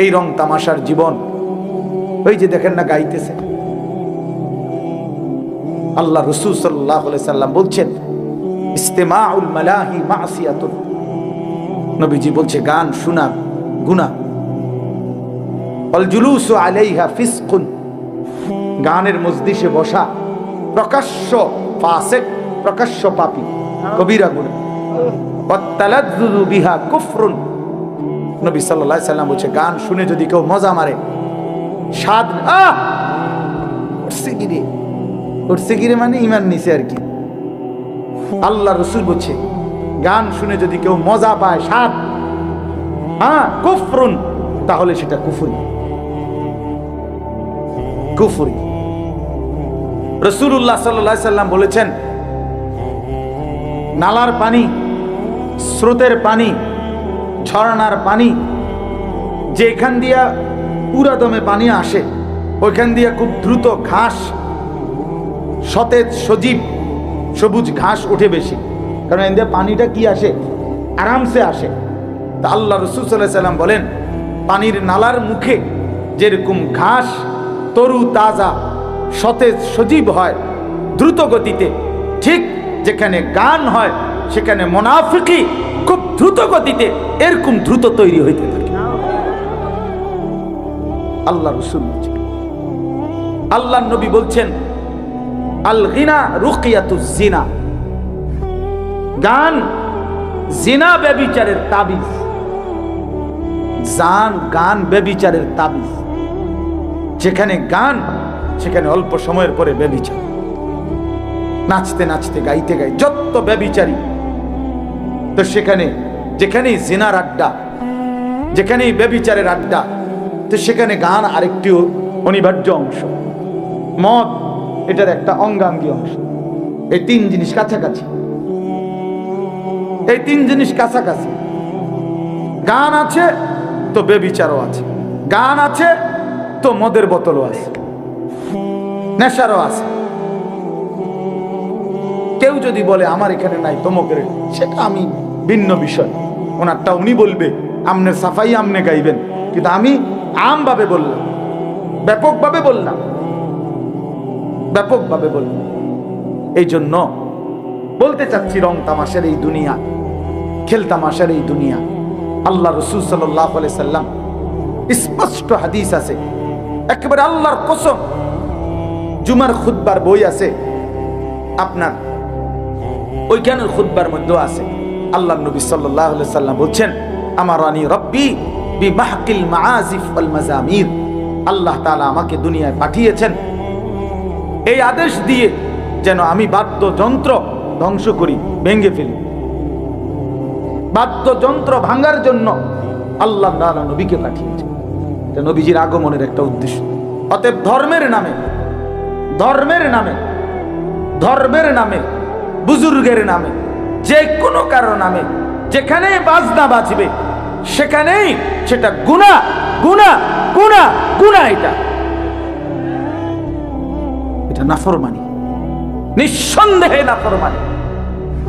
এই রং তামাশার জীবন। ওই যে দেখেন না গাইতেছে। আল্লাহ রসুল সাল্লাহ সাল্লাম বলছেন, ইস্তেমাউল মালাহি নবীজি বলছে, গান শোনা গুনা অল জুলুস আলাইহা ফিসকুন। গানের মজদিসে বসা, প্রকাশ্য ফাসেক, প্রকাশ্য পাপী। কবিরা ওয়াত্তালাদ্দুদু বিহা কুফরুন। নবী আলাইহি সাল্লাম বলছে, গান শুনে যদি কেউ মজা মারে, স্বাদ উঠছে কি উঠছে কি মানে ইমান নিছে আর কি। আল্লাহ রসুল বলছে, গান শুনে যদি কেউ মজা পায়, স্বাদ হ্যাঁ কুফরুন, তাহলে সেটা কুফুরি। কুফুরি। রসুল্লাহ সাল্লাহ সাল্লাম বলেছেন, নালার পানি, স্রোতের পানি ঝর্ণার পানি যে এখান দিয়া পুরা দমে পানি আসে, ওইখান দিয়া খুব দ্রুত ঘাস, সতেজ, সজীব, সবুজ ঘাস ওঠে বেশি। কারণ এদের পানিটা কি আসে? আরামসে আসে। তা আল্লাহ রসুল সাল্লাহ সাল্লাম বলেন, পানির নালার মুখে যেরকম ঘাস, তরু, তাজা, সতেজ, সজীব হয়, দ্রুত গতিতে, ঠিক যেখানে গান হয়, সেখানে মোনাফিকি দ্রুত গতিতে এরকম দ্রুত তৈরি হইতে থাকে। আল্লাহ রসুল আল্লাহ নবী বলছেন আল গিনা রুকিয়াতু গান জিনা ব্যবিচারের তাবিজ। জান, গান ব্যবিচারের তাবিজ। যেখানে গান, সেখানে অল্প সময়ের পরে ব্যবিচার। নাচতে নাচতে, গাইতে গাই যত ব্যবিচারী, তো সেখানে যেখানেই জিনার আড্ডা, যেখানেই ব্যবিচারের আড্ডা, তো সেখানে গান আরেকটি অনিবার্য অংশ। মদ এটার একটা অঙ্গাঙ্গী অংশ। এই তিন জিনিস কাছাকাছি। এই তিন জিনিস কাছাকাছি। গান আছে, তো বেবিচারও আছে। গান আছে, তো মদের বোতলও আছে। নেশারও আছে। কেউ যদি বলে, আমার এখানে নাই তমকের সেটা আমি ভিন্ন বিষয়। ওনারটা উনি বলবে, আমনে সাফাই, আমনে গাইবেন। কিন্তু আমি আমভাবে বললাম, ব্যাপকভাবে বললাম। ব্যাপকভাবে বললাম। এই জন্য বলতে চাচ্ছি রং তামাশের এই দুনিয়া, খেল তামাশার এই দুনিয়া। আল্লাহ রসুল সাল্লাহ সাল্লাম, স্পষ্ট হাদিস আছে। একেবারে আল্লাহর কসম, জুমার খুদ্বার বই আছে। আপনার ওইখানের খুদ্বার মধ্যেও আছে। আল্লাহ নবী সাল্লাহ সাল্লাম বলছেন আমার রানী রব্বি মাজামির আল্লাহ আমাকে দুনিয়ায় পাঠিয়েছেন। এই আদেশ দিয়ে যেন আমি বাদ্যযন্ত্র ধ্বংস করি ফেলি। বাদ্যযন্ত্র ভাঙার জন্য আল্লাহ তাআলা নবীকে পাঠিয়েছেন। এটা নবীজির আগমনের একটা উদ্দেশ্য। অতএব ধর্মের নামে ধর্মের নামে ধর্মের নামে, বুজুর্গের নামে যে কোনো কারও নামে, যেখানেই বাজনা বাজবে, সেখানেই সেটা গুণা গুণা গুণা গুণা এটা। এটা নাফরমানি। নিঃসন্দেহে নাফরমানি।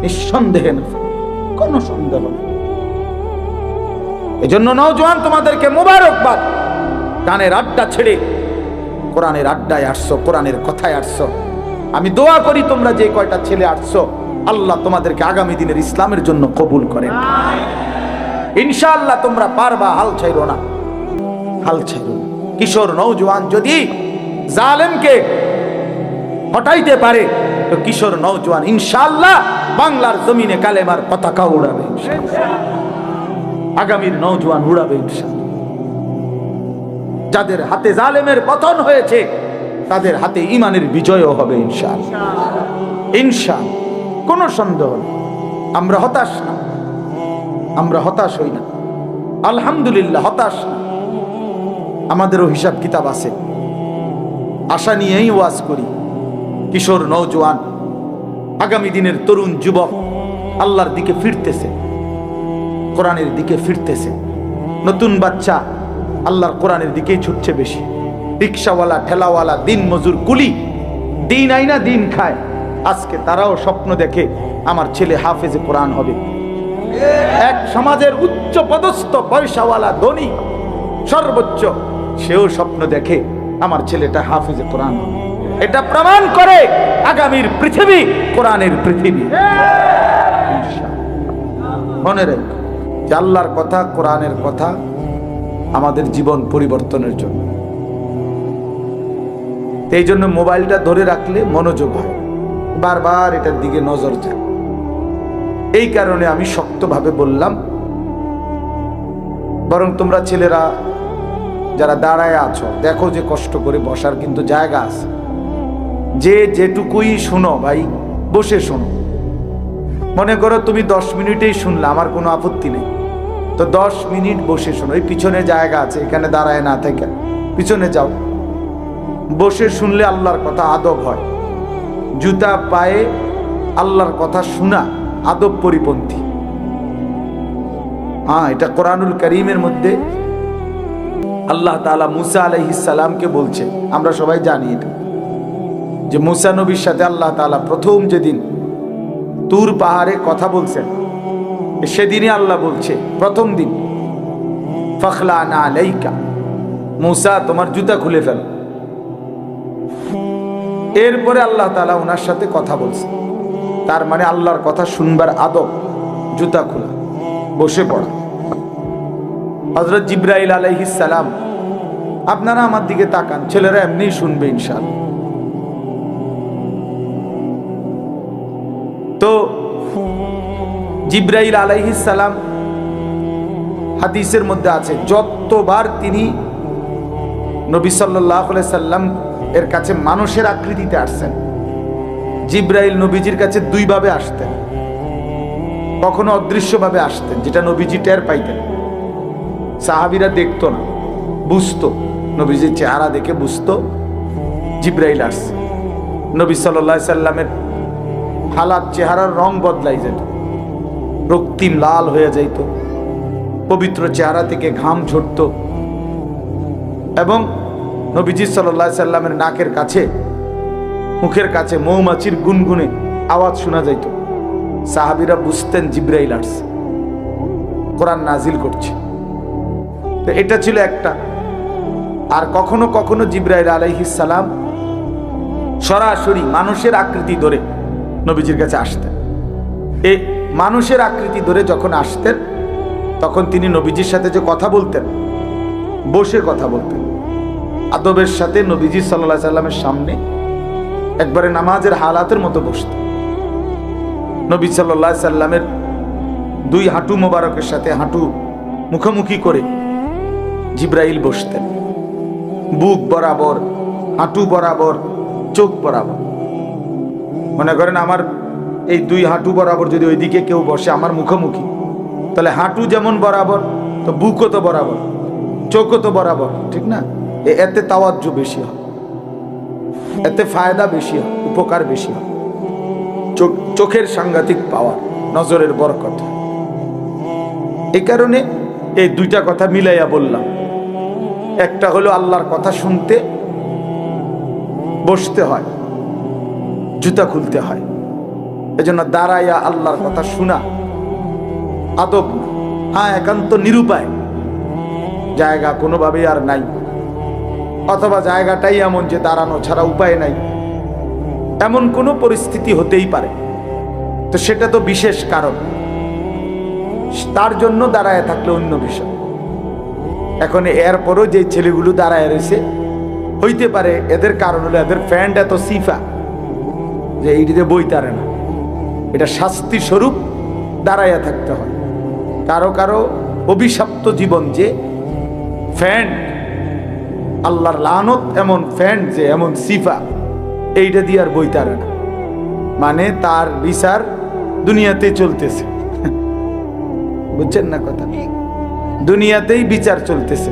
নিঃসন্দেহে নাফরমানি। কোনো সন্দেহ নেই। এজন্য নওজোয়ান তোমাদেরকে মোবারকবাদ। গানের আড্ডা ছেড়ে, কোরআনের আড্ডায় আসছো, কোরআনের কথায় আসছো। আমি দোয়া করি তোমরা যে কয়টা ছেলে আসছো আল্লাহ তোমাদেরকে আগামী দিনের ইসলামের জন্য কবুল করেন। ইনশাআল্লাহ তোমরা পারবা, হাল ছাইরো না। হাল ছাইরো কিশোর নৌজওয়ান যদি জালেমকে হটাইতে পারে, তো কিশোর নৌজওয়ান ইনশাআল্লাহ বাংলার জমিনে কালেমার পতাকা উড়াবে আগামীর নৌজওয়ান উড়াবে ইনশাআল্লাহ। যাদের হাতে জালেমের পতন হয়েছে, তাদের হাতে ইমানের বিজয়ও হবে ইনশাল ইনশাল কোনো সন্দেহ নেই। আমরা হতাশ না। আমরা হতাশ হই না। আলহামদুলিল্লাহ, হতাশ না। আমাদেরও হিসাব কিতাব আছে। আশা নিয়েই ওয়াজ করি। কিশোর নৌজওয়ান আগামী দিনের তরুণ যুবক আল্লাহর দিকে ফিরতেছে। কোরআনের দিকে ফিরতেছে। নতুন বাচ্চা আল্লাহর কোরআনের দিকেই ছুটছে বেশি। রিক্সাওয়ালা, ঠেলাওয়ালা দিন মজুর কুলি। দিন আইনা দিন খায়। আজকে তারাও স্বপ্ন দেখে আমার ছেলে হাফেজে কোরআন হবে। এক সমাজের উচ্চ পদস্থ পয়সাওয়ালা ধনী, সর্বোচ্চ, সেও স্বপ্ন দেখে আমার ছেলেটা হাফিজে কোরআন। এটা প্রমাণ করে আগামীর পৃথিবী কোরআনের পৃথিবী। মনে রেখ, যে আল্লাহর কথা, কোরআনের কথা আমাদের জীবন পরিবর্তনের জন্য। এই জন্য মোবাইলটা ধরে রাখলে মনোযোগ হয়। বারবার এটার দিকে নজর যায় এই কারণে আমি শক্তভাবে বললাম, বরং তোমরা ছেলেরা যারা দাঁড়ায় আছো, দেখো যে কষ্ট করে বসার কিন্তু জায়গা আছে। যে যেটুকুই শুনো ভাই, বসে শোনো। মনে করো তুমি দশ মিনিটেই শুনলে, আমার কোনো আপত্তি নেই। তো দশ মিনিট বসে শোনো, এই পিছনে জায়গা আছে, এখানে দাঁড়ায় না থেকে। পিছনে যাও। বসে শুনলে আল্লাহর কথা আদব হয়। জুতা পায়ে আল্লাহর কথা শোনা আদব পরিপন্থী। হ্যাঁ এটা কোরআনুল করিমের মধ্যে আল্লাহ তাআলা মুসা আলাইহিস সালামকে বলছে, আমরা সবাই জানি এটা। যে মুসা নবীর সাথে আল্লাহ তাআলা প্রথম যেদিন তুর পাহাড়ে কথা বলছেন, সেদিনই আল্লাহ বলছে, প্রথম দিন ফখলা না আলাইকা, মুসা তোমার জুতা খুলে ফেল। এরপরে আল্লাহ তাআলা ওনার সাথে কথা বলছে। তার মানে আল্লাহর কথা শুনবার আদব, জুতা খোলা, বসে পড়া। হজরত জিব্রাইল সালাম, আপনারা আমার দিকে তাকান, ছেলেরা এমনি শুনবে ইনশাল তো জিব্রাইল সালাম হাদিসের মধ্যে আছে, যতবার তিনি নবী সাল্লাহ সাল্লাম এর কাছে মানুষের আকৃতিতে আসছেন। জিব্রাইল নবীজির কাছে দুইভাবে আসতেন। কখনো অদৃশ্যভাবে আসতেন, যেটা নবীজি টের পাইতেন। সাহাবিরা দেখতো না, বুঝতো, নবীজির চেহারা দেখে বুঝতো জিব্রাইল আসছে। নবী সাল্লাহ সাল্লামের হালাত, চেহারার রং বদলাই যেত। রক্তিম লাল হয়ে যাইত। পবিত্র চেহারা থেকে ঘাম ঝরত। এবং নবীজি সাল্লাহ সাল্লামের নাকের কাছে, মুখের কাছে মৌমাছির গুনগুনে আওয়াজ শোনা যাইত। সাহাবিরা বুঝতেন জিব্রাইল আসছে। কোরআন নাজিল করছে। তো এটা ছিল একটা। আর কখনো কখনো জিব্রাইল আলাইহিস সালাম সরাসরি মানুষের আকৃতি ধরে নবীজির কাছে আসতেন। এ মানুষের আকৃতি ধরে যখন আসতেন, তখন তিনি নবীজির সাথে যে কথা বলতেন, বসে কথা বলতেন। আদবের সাথে নবীজি সাল্লাহ সাল্লামের সামনে একবারে নামাজের হালাতের মতো বসতেন নবী সাল্লাহ সাল্লামের দুই হাঁটু মোবারকের সাথে হাঁটু মুখোমুখি করে জিব্রাইল বসতেন। বুক বরাবর, হাঁটু বরাবর, চোখ বরাবর। মনে করেন আমার এই দুই হাঁটু বরাবর যদি ওইদিকে কেউ বসে আমার মুখোমুখি, তাহলে হাঁটু যেমন বরাবর, তো বুকও তো বরাবর, চোখও তো বরাবর, ঠিক না? এতে তাওয়াজ্য বেশি হয়। এতে ফায়দা বেশি হয়, উপকার বেশি হয়। চোখ, চোখের সাংঘাতিক পাওয়ার, নজরের বরকত। এই কারণে এই দুইটা কথা মিলাইয়া বললাম। একটা হলো আল্লাহর কথা শুনতে, বসতে হয়, জুতা খুলতে হয়। এজন্য দাঁড়াইয়া আল্লাহর কথা শোনা, আদব হ্যাঁ একান্ত নিরুপায়। জায়গা কোনোভাবেই আর নাই। অথবা জায়গাটাই এমন যে দাঁড়ানো ছাড়া উপায় নাই। এমন কোনো পরিস্থিতি হতেই পারে। তো সেটা তো বিশেষ কারণ। তার জন্য দাঁড়ায় থাকলে অন্য বিষয়। এখন এরপরও যে ছেলেগুলো দাঁড়ায় রয়েছে, হইতে পারে এদের কারণ হলো এদের ফ্যান্ড এত সিফা যে এইটিতে বই তারে না। এটা শাস্তি স্বরূপ দাঁড়াইয়া থাকতে হয়। কারও কারও অভিশপ্ত জীবন যে ফ্যান্ড আল্লাহর লানত এমন ফ্যান্ড যে এমন সিফা। এইটা দিয়ে আর বই তারে না। মানে তার বিচার দুনিয়াতে চলতেছে। বুঝছেন না কথা? দুনিয়াতেই বিচার চলতেছে।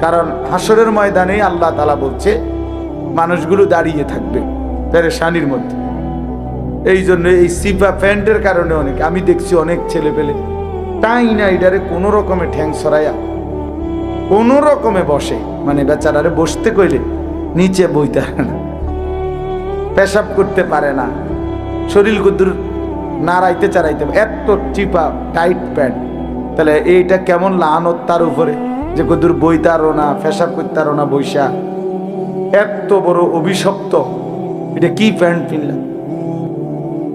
কারণ হাসরের ময়দানে আল্লাহ তালা বলছে, মানুষগুলো দাঁড়িয়ে থাকবে পেরেশানির মধ্যে। এই জন্য এই সিফা প্যান্টের কারণে অনেক। আমি দেখছি অনেক ছেলে পেলে তাই না এটারে কোনো রকমে ঠ্যাং সরাইয়া কোনো রকমে বসে। মানে বেচারারে বসতে কইলে নিচে বইতে না। পেশাব করতে পারে না। শরীর কুদ্দুর নাড়াইতে চারাইতে পারে। এত চিপা টাইট প্যান্ট তাহলে এইটা কেমন লানত তার উপরে যে কদুর বইতারও না ফেসাব করতারও না বৈশা এত বড় অভিশপ্ত। এটা কি প্যান্ট কিনলাম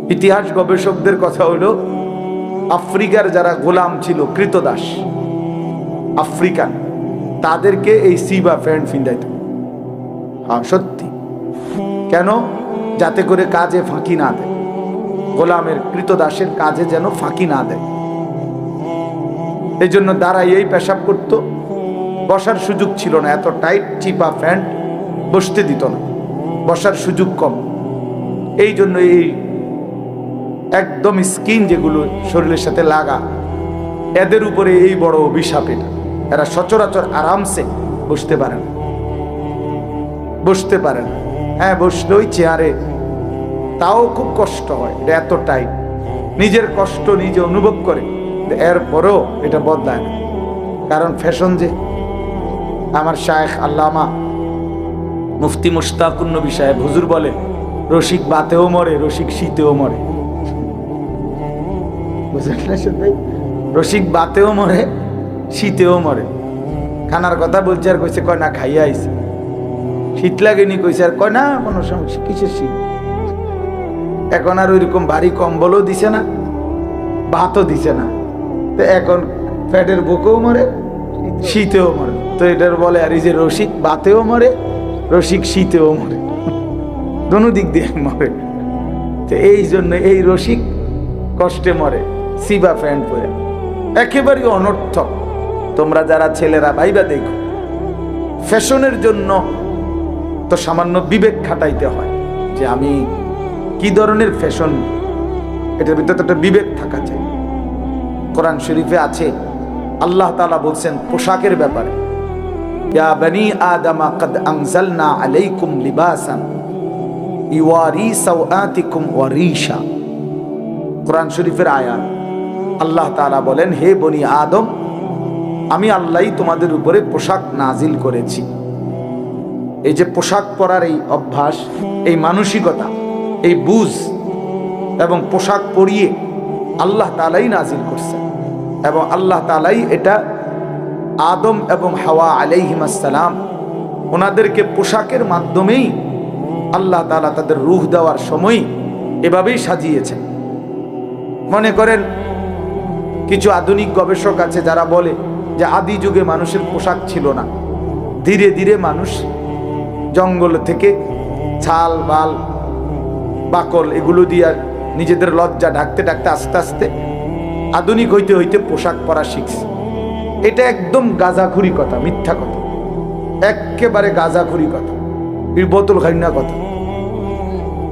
ইতিহাস গবেষকদের কথা হলো, আফ্রিকার যারা গোলাম ছিল, কৃতদাস। আফ্রিকান। তাদেরকে এই সিবা প্যান্ট ফিন্দাইত হ্যাঁ সত্যি। কেন? যাতে করে কাজে ফাঁকি না দেয়। গোলামের কৃতদাসের কাজে যেন ফাঁকি না দেয়। এই জন্য দাঁড়াই এই পেশাব করত। বসার সুযোগ ছিল না। এত টাইট চিপা প্যান্ট বসতে দিত না। বসার সুযোগ কম। এই জন্য এই একদম স্কিন যেগুলো শরীরের সাথে লাগা, এদের উপরে এই বড় অভিশাপ এটা। এরা সচরাচর আরামসে বসতে পারে না। বসতে পারে না। হ্যাঁ বসলেই চেয়ারে। তাও খুব কষ্ট হয়, এটা এত টাইট নিজের কষ্ট নিজে অনুভব করে এরপরেও এটা বদলায় না। কারণ ফ্যাশন যে, আমার শায়েখ আল্লামা মুফতি মুশতাকুন নবী সাহেব হুজুর বলে, রসিক বাতেও মরে, রসিক শীতেও মরে। বুঝলেন? রসিক বাতেও মরে শীতেও মরে। খানার কথা বলছে আর কইছে, কয় না, খাইয়া আইছে। শীত লাগেনি কইছে আর, কয় না, কোনো সমস্যা, কিসের শীত? এখন আর ওইরকম ভারী কম্বলও দিছে না, ভাতও দিছে না। তো এখন ফ্যাটের বুকেও মরে, শীতেও মরে। তো এটার বলে আর এই যে রসিক বাতেও মরে, রসিক শীতেও মরে। দোনো দিক দিয়ে মরে। তো এই জন্য এই রসিক কষ্টে মরে, সিবা প্যান্ট পরে। একেবারে অনর্থক। তোমরা যারা ছেলেরা ভাইবা দেখো, ফ্যাশনের জন্য তো সামান্য বিবেক খাটাইতে হয় যে আমি কি ধরনের ফ্যাশন, এটার ভিতরে একটা বিবেক থাকা চাই। কোরআন শরীফে আছে, আল্লাহ তাআলা বলছেন পোশাকের ব্যাপারে কোরআন শরীফের আল্লাহ তাআলা বলেন, হে বনি আদম আমি আল্লাহ তোমাদের উপরে পোশাক নাজিল করেছি। এই যে পোশাক পরার এই অভ্যাস, এই মানসিকতা, এই বুঝ এবং পোশাক পরিয়ে আল্লাহ তালাই নাজিল করছেন এবং আল্লাহ তালাই এটা আদম এবং হাওয়া আলাইহিমাসালাম ওনাদেরকে পোশাকের মাধ্যমেই আল্লাহ তালা তাদের রুহ দেওয়ার সময় এভাবেই সাজিয়েছেন। মনে করেন, কিছু আধুনিক গবেষক আছে যারা বলে যে আদি যুগে মানুষের পোশাক ছিল না। ধীরে ধীরে মানুষ জঙ্গল থেকে ছাল, বাল, বাকল এগুলো দিয়ে নিজেদের লজ্জা ঢাকতে ঢাকতে আস্তে আস্তে আধুনিক হইতে হইতে পোশাক পরা শিখছে। এটা একদম গাঁজাখুরি কথা, মিথ্যা কথা। একেবারে গাঁজাখুরি কথা। বোতল খাই না কথা।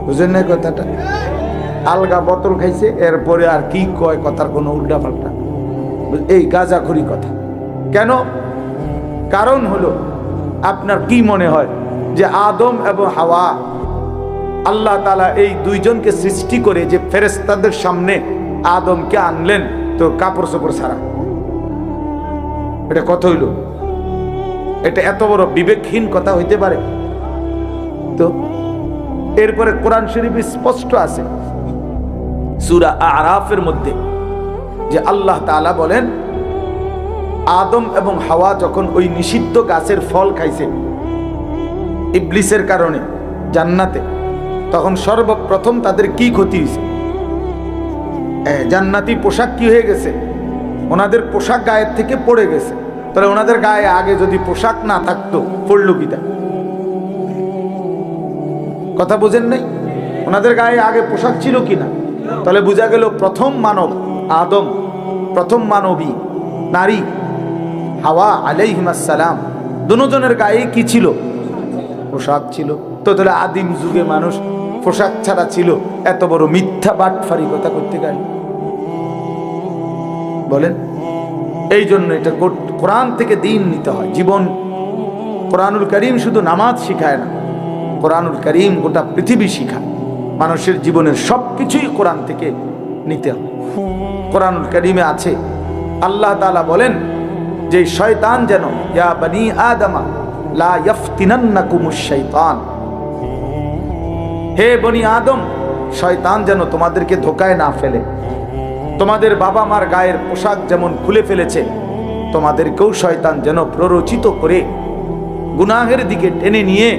বুঝেন না কথাটা? আলগা বোতল খাইছে, এরপরে আর কি কয় কথার কোনো উল্টা পাল্টা এই গাঁজাখুরি কথা। কেন? কারণ হলো, আপনার কি মনে হয় যে আদম এবং হাওয়া আল্লাহ তালা এই দুইজনকে সৃষ্টি করে যে ফেরেস্তাদের সামনে আদমকে আনলেন, তো কাপড় চোপড় ছাড়া? এটা কত হইল? এটা এত বড় বিবেকহীন কথা হইতে পারে? তো এরপরে কোরআন শরীফ স্পষ্ট আছে, সুরা আরাফের মধ্যে, যে আল্লাহ তাআলা বলেন আদম এবং হাওয়া যখন ওই নিষিদ্ধ গাছের ফল খাইছে, ইবলিসের কারণে জান্নাতে, তখন সর্বপ্রথম তাদের কি ক্ষতি হয়েছে জান্নাতি পোশাক কি হয়ে গেছে? ওনাদের পোশাক গায়ের থেকে পড়ে গেছে। তাহলে ওনাদের গায়ে আগে যদি পোশাক না থাকতো, পড়ল কিটা কথা বোঝেন নাই? ওনাদের গায়ে আগে পোশাক ছিল কিনা তাহলে বোঝা গেল প্রথম মানব আদম, প্রথম মানবী, নারী হাওয়া আলাইহিমাসালাম দুজনের গায়ে কি ছিল? পোশাক ছিল। তো তাহলে আদিম যুগে মানুষ পোশাক ছাড়া ছিল। এত বড় মিথ্যা বাটফারি কথা করতে গেল। বলেন এই জন্য এটা কোরআন থেকে দিন নিতে হয়। জীবন, কোরআনুল করিম শুধু নামাজ শিখায় না। কোরআনুল করিম গোটা পৃথিবী শিখায়। মানুষের জীবনের সব কিছুই কোরআন থেকে নিতে হয়। কোরআনুল করিমে আছে। আল্লাহ তাআলা বলেন যে শয়তান যেন, ইয়া বনি আদমা, লা হে বনি আদম, শয়তান যেন তোমাদেরকে ধোকায় না ফেলে। তোমাদের বাবা মার গায়ের পোশাক যেমন খুলে ফেলেছে, তোমাদেরকেও শয়তান যেন প্ররোচিত করে, গুনাহের দিকে টেনে নিয়ে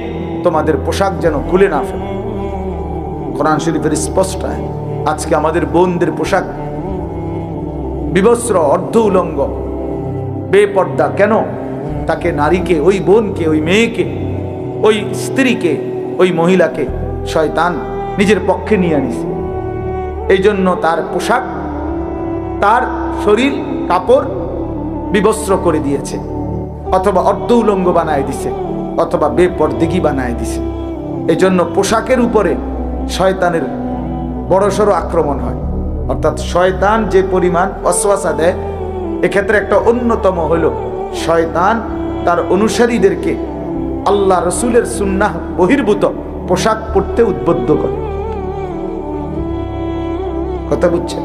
তোমাদের পোশাক যেন খুলে না ফেলে। কোরআন শরীফের স্পষ্ট আজকে আমাদের বোনদের পোশাক, বিবস্ত্র, অর্ধ উলঙ্গ বেপর্দা। কেন? তাকে নারীকে, ওই বোনকে, ওই মেয়েকে, ওই স্ত্রীকে, ওই মহিলাকে শয়তান নিজের পক্ষে নিয়ে আনিছে। এই জন্য তার পোশাক, তার শরীর, কাপড় বিবস্ত্র করে দিয়েছে, অথবা অর্ধ উলঙ্গ বানায় দিছে, অথবা বেপরদিগি বানায় দিছে। এই জন্য পোশাকের উপরে শয়তানের বড়সড় আক্রমণ হয়। অর্থাৎ শয়তান যে পরিমাণ অশ্বাসা দেয় এক্ষেত্রে একটা অন্যতম হইল শয়তান তার অনুসারীদেরকে আল্লাহ রসুলের সুন্নাহ বহির্ভূত পোশাক পরতে উদ্বুদ্ধ করে। কথা বুঝছেন?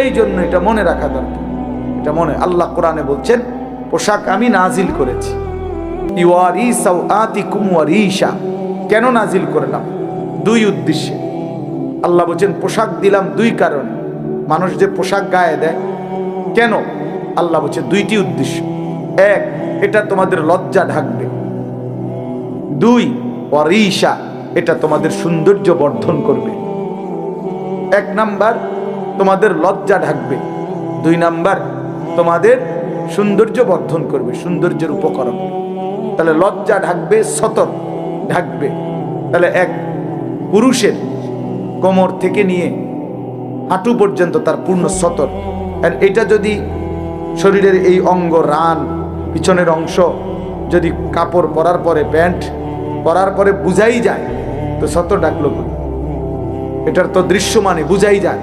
এই জন্য এটা মনে রাখা দরকার। এটা মনে, আল্লাহ কোরআনে বলছেন, পোশাক আমি নাজিল করেছি। ইউয়ারি সাউআতিকুম ওয়ারিশা। কেন নাজিল করলাম? দুই উদ্দেশ্যে। আল্লাহ বলছেন, পোশাক দিলাম দুই কারণে। মানুষ যে পোশাক গায়ে দেয়, কেন? আল্লাহ বলছে, দুইটি উদ্দেশ্য। এক, এটা তোমাদের লজ্জা ঢাকবে। দুই অরিশা এটা তোমাদের সৌন্দর্য বর্ধন করবে। এক নাম্বার, তোমাদের লজ্জা ঢাকবে। দুই নাম্বার, তোমাদের সৌন্দর্য বর্ধন করবে, সৌন্দর্যের উপকরণ। তাহলে লজ্জা ঢাকবে, সতর ঢাকবে। তাহলে এক, পুরুষের কোমর থেকে নিয়ে হাঁটু পর্যন্ত তার পূর্ণ সতর। আর এটা যদি শরীরের এই অঙ্গ রান, পিছনের অংশ, যদি কাপড় পরার পরে, প্যান্ট পরার পরে বুঝাই যায়, তো সতর ডাকলো? এটার তো দৃশ্য মানে বুঝাই যায়,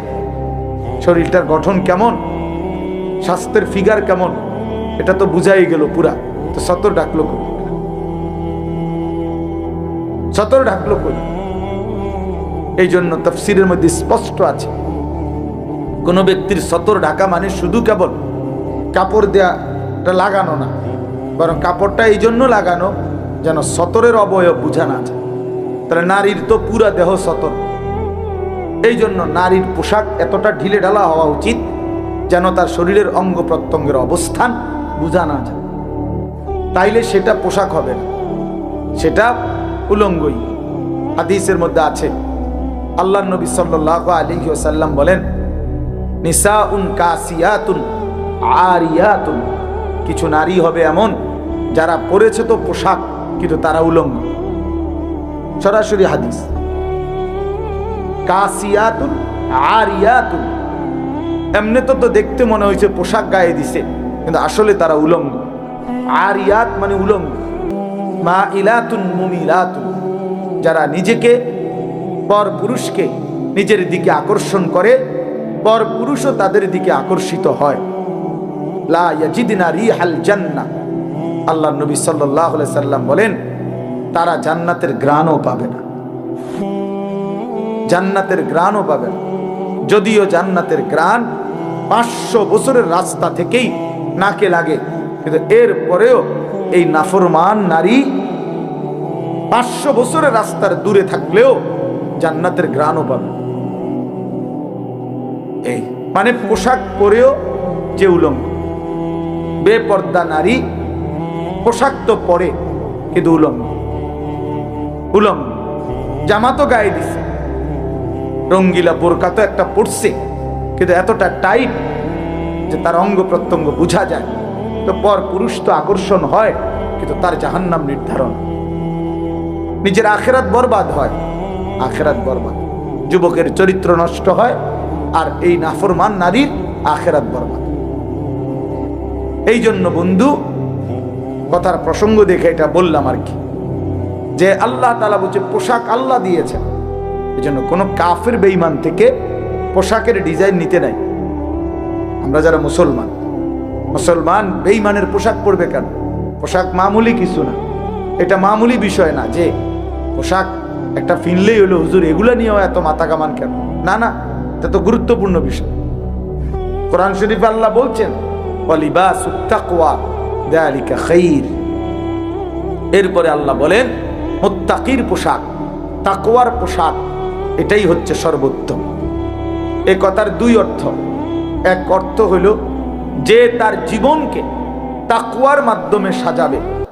শরীরটার গঠন কেমন, স্বাস্থ্যের ফিগার কেমন, এটা তো বুঝাই গেল পুরা, তো সতর ডাকলো কই? সতর ডাকলো কই এই জন্য তফসিরের মধ্যে স্পষ্ট আছে, কোনো ব্যক্তির সতর ঢাকা মানে শুধু কেবল কাপড় দেওয়াটা লাগানো না। বরং কাপড়টা এই জন্য লাগানো যেন সতরের অবয়ব বোঝা না যায়। তাহলে নারীর তো পুরা দেহ সতর। এই জন্য নারীর পোশাক এতটা ঢিলে ঢালা হওয়া উচিত যেন তার শরীরের অঙ্গ প্রত্যঙ্গের অবস্থান বোঝা না যায়। তাইলে সেটা পোশাক হবে না। সেটা উলঙ্গই। হাদিসের মধ্যে আছে। আল্লাহ নবী সাল্লাহ আলী সাল্লাম বলেন, নিসাউন কাসিয়াতুন আরিয়াতুন। কিছু নারী হবে এমন, যারা পরেছে তো পোশাক, কিন্তু তারা উলঙ্গ। সরাসরি হাদিস। কাসিয়াতুন, আরিয়াতুন। এমনি তো তো দেখতে মনে হয়েছে পোশাক গায়ে দিছে, কিন্তু আসলে তারা উলঙ্গ। আরিয়াত মানে উলঙ্গ। মা ইলাতুন মুমিলাতুন। যারা নিজেকে, পর পুরুষকে নিজের দিকে আকর্ষণ করে, পর পুরুষও তাদের দিকে আকর্ষিত হয়। লা ইয়াজিদিনা রিহাল জান্নাহ। আল্লাহ নবী সাল্লাল্লাহু সাল্লাম বলেন, তারা জান্নাতের গ্রাণও পাবে না। জান্নাতের গ্রাণও পাবে না। যদিও জান্নাতের গ্রাণ পাঁচশো বছরের রাস্তা থেকেই নাকে লাগে, কিন্তু এর পরেও এই নাফরমান নারী পাঁচশো বছরের রাস্তার দূরে থাকলেও জান্নাতের গ্রাণও পাবে এই মানে পোশাক পরেও যে উলঙ্গ। বেপর্দা নারী, পোশাক তো পরে, কিন্তু উলঙ্গ উলঙ্গ জামা তো গায়ে দিছে। রঙ্গিলা বোরকা তো একটা পড়ছে কিন্তু এতটা টাইট যে তার অঙ্গ প্রত্যঙ্গ বোঝা যায়। তো পর পুরুষ তো আকর্ষণ হয়, কিন্তু তার জাহান্নাম নির্ধারণ। নিজের আখেরাত বরবাদ হয়, আখেরাত বরবাদ। যুবকের চরিত্র নষ্ট হয়, আর এই নাফরমান নারীর আখেরাত বরবাদ। এই জন্য বন্ধু, কথার প্রসঙ্গ দেখে এটা বললাম আর কি। যে আল্লাহ তালা বলছে, পোশাক আল্লাহ দিয়েছেন। এই জন্য কোনো কাফের বেইমান থেকে পোশাকের ডিজাইন নিতে নাই। আমরা যারা মুসলমান মুসলমান বেইমানের পোশাক পরবে কেন? পোশাক মামুলি কিছু না। এটা মামুলি বিষয় না যে পোশাক একটা ফিনলেই হলো, হুজুর, এগুলো নিয়েও এত মাথা কামান কেন? না না, এটা তো গুরুত্বপূর্ণ বিষয়। কোরআন শরীফ আল্লাহ বলছেন অলিবাস দেয়ালিকা এরপরে আল্লাহ বলেন, মোত্তাকির পোশাক, তাকওয়ার পোশাক, এটাই হচ্ছে সর্বোত্তম। এ কথার দুই অর্থ। এক অর্থ হইল যে তার জীবনকে তাকুয়ার মাধ্যমে সাজাবে